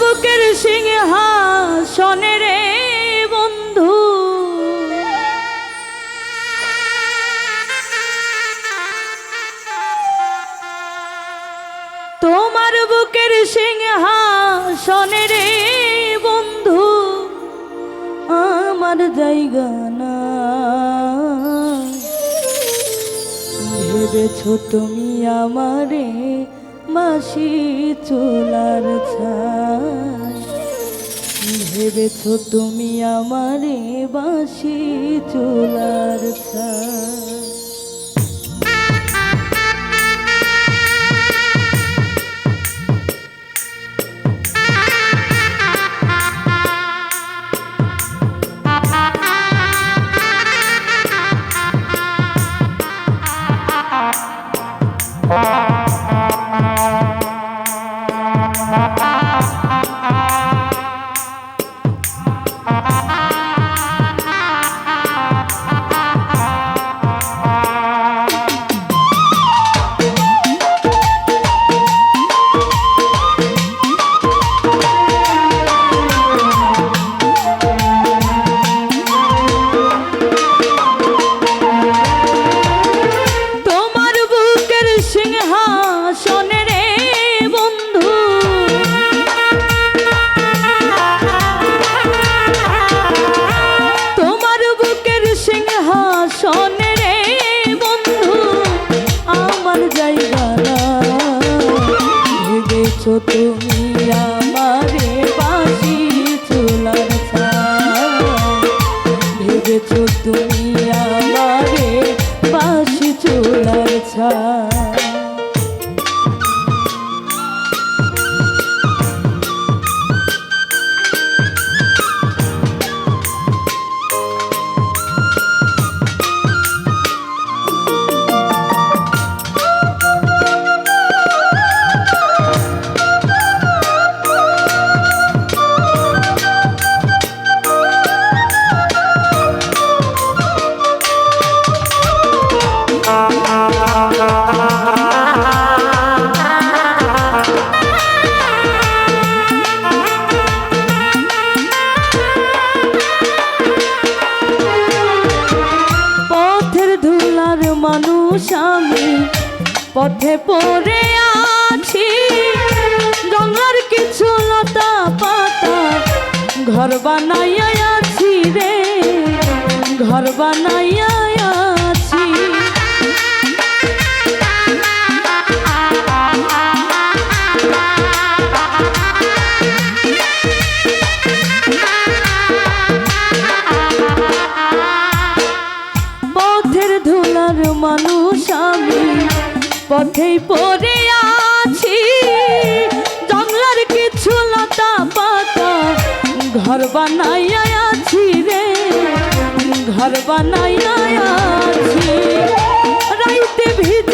বুকের সিংহাসনে রে বন্ধু। তোমার বুকের সিংহাসনে রে বন্ধু। আমার জায়গা না। ভেবেছ তুমি আমারে মাসি চোলার ছায়। ভেবেছ তুমি আমারে বাসি চোলার ছাই তোমার ভেবেছ তুমি আমারে বাসি চুলার ভেবেছ তুমি আমারে বাসি চুলার আমি পথে পড়ে আছি। জঙ্গলার কিছু লতা পাতা ঘর বানাইয়া আছি রে ঘর বানাইয়া মানুষ আমি পথেই পড়ে আছি। জঙ্গলার কিছু লতা পাতা ঘর বানাইয়া আছি রে, ঘর বানাইয়া আছি। রাইতে ভিজি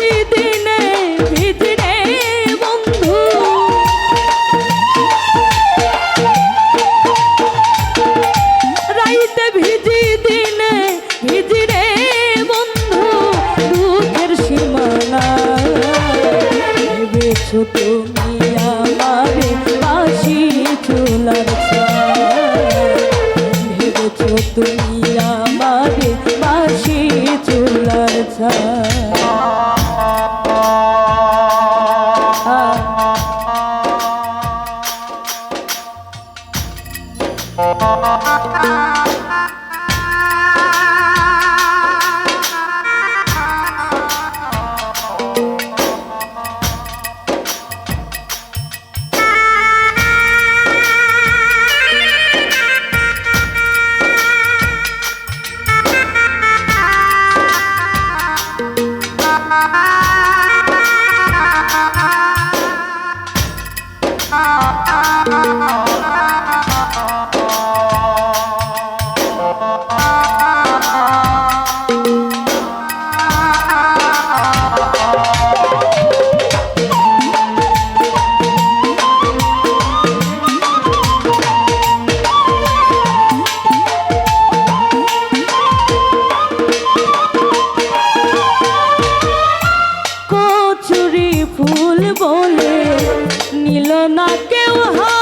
চুলার ভেবেছ তুমি কেউ হাত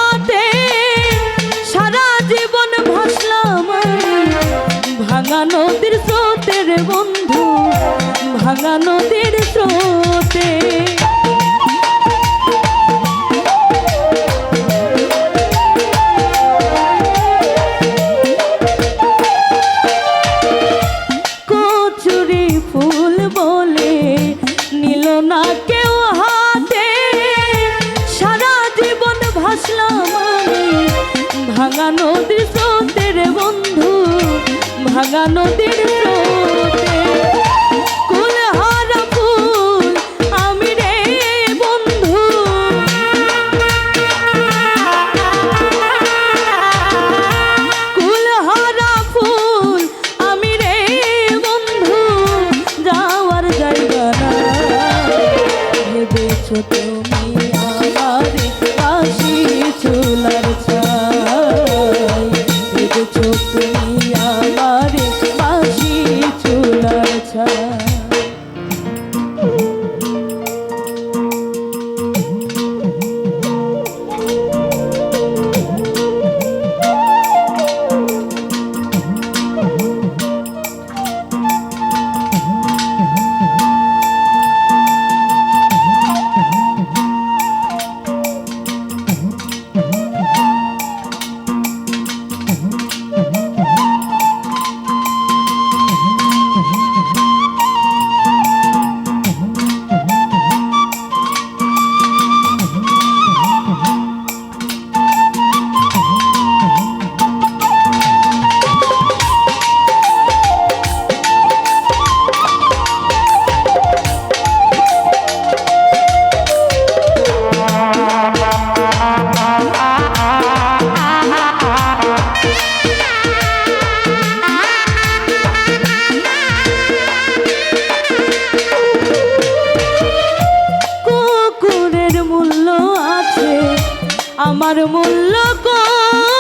আমার মূল্য কই